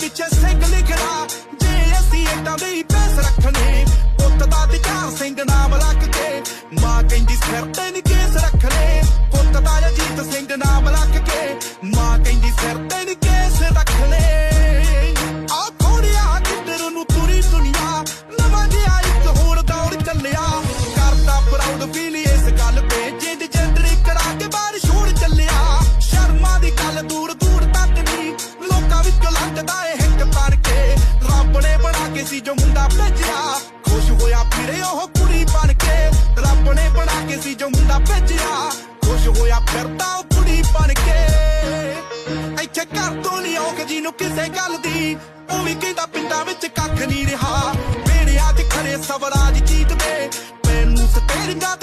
ਪਿੱਛੇ ਸਿੰਘ ਲਿਖਣਾ, ਜੇ ਅਸੀਂ ਏਦਾਂ ਦੇ ਹੀ ਪੈਸ ਰੱਖਣੇ, ਪੁੱਤ ਦਾ ਤੇ ਚਾਰ ਸਿੰਘ ਨਾਮ ਰੱਖ ਕੇ, ਮਾਂ ਕਹਿੰਦੀ ਸਿਰ ਤੇ ਨੀ ਕੇਸ ਰੱਖਣੇ, ਪੁੱਤ ਦਾ ਅਜੀਤ ਸਿੰਘ ਨਾਮ ਰੱਖ ਕੇ, ਮਾਂ ਕਹਿੰਦੀ ਸਿਰ ਤੇ ਨੀ ਕੇਸ ਰੱਖਣੇ। ਆ ਕੋੜਿਆ ਕਿੱਧਰ ਨੂੰ ਤੁਰੀ ਦੁਨੀਆ, ਨਵਾਂ ਜਿਹਾ ਇੱਕ ਹੋਰ ਦੌਰ ਚੱਲਿਆ। ਕਰਦਾ ਪ੍ਰਾਊਡ ਫੀਲ ਇਸ ਗੱਲ ਤੇ, ਜਿੰਦ ਜੰਦਰੀ ਕਰਾ ਕੇ ਬਾਹਰ ਛੋੜ ਚੱਲਿਆ। ਸ਼ਰਮਾ ਦੀ ਗੱਲ ਦੂਰ ਦੂਰ ਤੱਕ ਨਹੀਂ ਲੋਕਾਂ ਵਿੱਚੋਂ ਲੰਘਦਾ ਸੀ ਜੋ ਮੁੰਡਾ ਭੇਜਿਆ। ਖੁਸ਼ ਹੋਇਆ ਫਿਰੇ ਉਹ ਕੁੜੀ ਬਣ ਕੇ। ਰੱਬ ਨੇ ਬਣਾ ਕੇ ਸੀ ਜੋ ਮੁੰਡਾ ਭੇਜਿਆ। ਖੁਸ਼ ਹੋਇਆ ਫਿਰਦਾ ਉਹ ਕੁੜੀ ਬਣ ਕੇ। ਇੱਥੇ ਘਰ ਤੋਂ ਨਹੀਂ ਔਖ ਜਿਹਨੂੰ ਕਿਸੇ ਗੱਲ ਦੀ। ਉਹ ਵੀ ਕਹਿੰਦਾ ਪਿੰਡਾਂ ਵਿੱਚ ਕੱਖ ਨਹੀਂ ਰਿਹਾ। ਮੇਰੇ ਅੱਜ ਖੜੇ ਸਵਰਾਜ ਜੀਤਦੇ ਮੈਨੂੰ ਸਟੇਰਿੰਗਾਂ